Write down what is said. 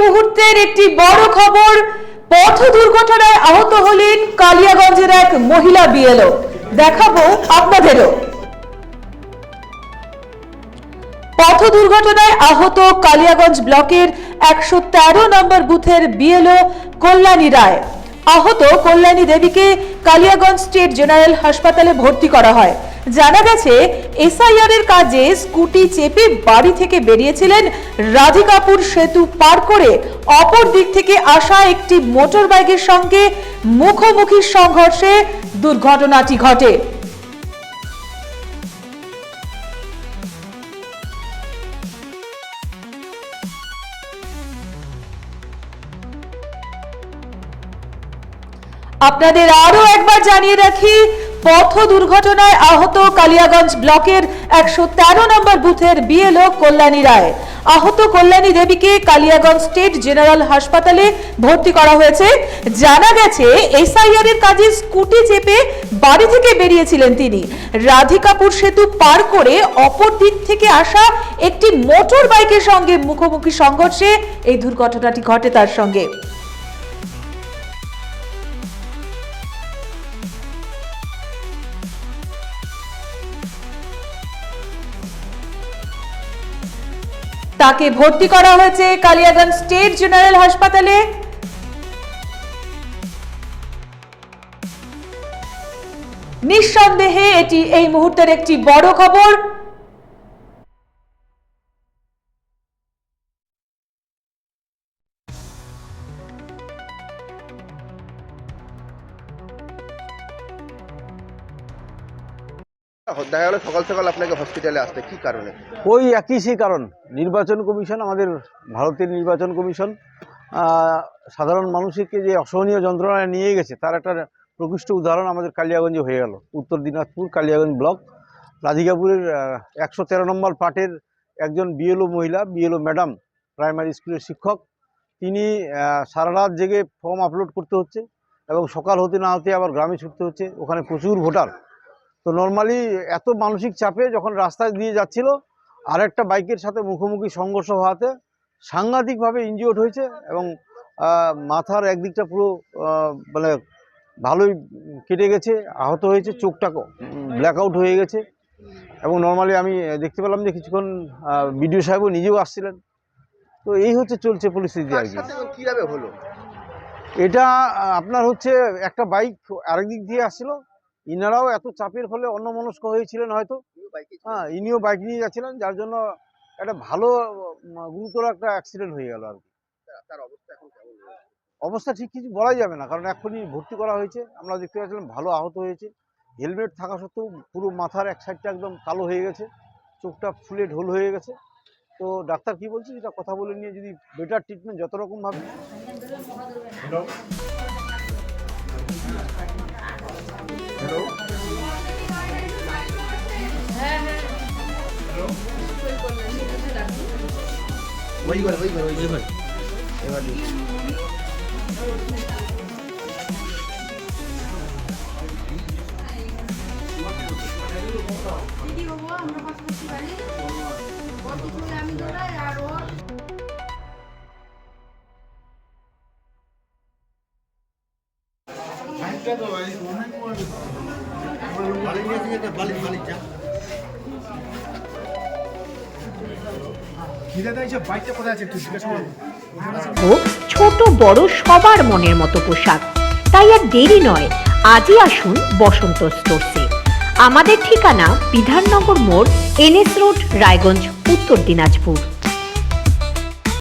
মুহূর্তের একটি বড় খবর, পথ দুর্ঘটনায় আহত হলেন কালিয়াগঞ্জের এক মহিলা বিএলও। দেখাবো আপনাদেরও। পথ দুর্ঘটনায় আহত কালিয়াগঞ্জ ব্লকের একশো তেরো নম্বর বুথের বিএলও কল্যাণী রায়। আহত কল্যাণী দেবীকে কালিয়াগঞ্জ স্টেট জেনারেল হাসপাতালে ভর্তি করা হয়। জানা গেছে, এসআইআর এর কাজে স্কুটি চেপে বাড়ি থেকে বেরিয়েছিলেন রাধিকাপুর সেতু পার করে অপর দিক থেকে আসা একটি মোটর বাইকের সঙ্গে মুখোমুখি সংঘর্ষে দুর্ঘটনাটি ঘটে। আপনাদের আরও একবার জানিয়ে রাখি পথ দুর্ঘটনায় আহত কালিয়াগঞ্জ ব্লকের একশো তেরো নম্বর বুথের বিএলও কল্যাণী রায়। আহত কল্যাণী দেবীকে কালিয়াগঞ্জ স্টেট জেনারেল হাসপাতালে ভর্তি করা হয়েছে। জানা গেছে, এসআইআর এর কাজে স্কুটি চেপে বাড়ি থেকে বেরিয়েছিলেন তিনি। রাধিকাপুর সেতু পার করে অপর দিক থেকে আসা একটি মোটর বাইকের সঙ্গে মুখোমুখি সংঘর্ষে এই দুর্ঘটনাটি ঘটে তার সঙ্গে। তাকে ভর্তি করা হয়েছে কালিয়াগঞ্জ স্টেট জেনারেল হাসপাতালে। নিঃসন্দেহে এটি এই মুহূর্তের একটি বড় খবর। দেখা গেল সকাল সকাল আপনাকে হসপিটালে আসতে। কি কারণে? ওই একই সেই কারণ। নির্বাচন কমিশন, আমাদের ভারতের নির্বাচন কমিশন সাধারণ মানুষকে যে অসহনীয় যন্ত্রণায় নিয়ে গেছে, তার একটা প্রকৃষ্ট উদাহরণ আমাদের কালিয়াগঞ্জে হয়ে গেল। উত্তর দিনাজপুর, কালিয়াগঞ্জ ব্লক। রাধিকাপুরের একশো তেরো নম্বর পার্টের একজন বিএলও মহিলা, বিএলও ম্যাডাম, প্রাইমারি স্কুলের শিক্ষক। তিনি সারা রাত জেগে ফর্ম আপলোড করতে হচ্ছে এবং সকাল হতে না হতে আবার গ্রামে ছুটতে হচ্ছে। ওখানে প্রচুর ভোটার। তো নর্মালি এত মানসিক চাপে যখন রাস্তায় দিয়ে যাচ্ছিল আরেকটা বাইকের সাথে মুখোমুখি সংঘর্ষ হওয়াতে সাংঘাতিকভাবে ইনজিওর্ড হয়েছে এবং মাথার একদিকটা পুরো মানে ভালোই কেটে গেছে আহত হয়েছে চোখটা ব্ল্যাক আউট হয়ে গেছে। এবং নর্মালি আমি দেখতে পেলাম যে কিছুক্ষণ বিডিও সাহেবও নিজেও আসছিলেন। তো এই হচ্ছে চলছে পরিস্থিতি আর কি। কীভাবে হলো? এটা আপনার হচ্ছে একটা বাইক আরেক দিক দিয়ে আসছিল ইনারাও এত চাপের ফলে অন্যমনস্ক হয়েছিলেন হয়তো। হ্যাঁ ইনিও বাইক নিয়ে যাচ্ছিলেন যার জন্য একটা ভালো গুরুতর একটা অ্যাক্সিডেন্ট হয়ে গেল আর কি। তার অবস্থা এখন অবস্থা ঠিক কিছু বলাই যাবে না কারণ এখনই ভর্তি করা হয়েছে। আমরা দেখতে পাচ্ছিলাম ভালো আহত হয়েছে। হেলমেট থাকা সত্ত্বেও পুরো মাথার এক সাইডটা একদম কালো হয়ে গেছে চোখটা ফুলে ঢোল হয়ে গেছে। তো ডাক্তার কি বলছে? এটা কথা বলে নিয়ে যদি বেটার ট্রিটমেন্ট যত দিদি বাবু আমরা পাশাপাশি বাড়ি। ওর আমি দৌড়াই আর ওর ও ছোট বড় সবার মনের মতো পোশাক। তাই আর দেরি নয় আজই আসুন বসন্ত স্টোরসে। আমাদের ঠিকানা বিধাননগর মোড় এনএস রোড রায়গঞ্জ উত্তর দিনাজপুর।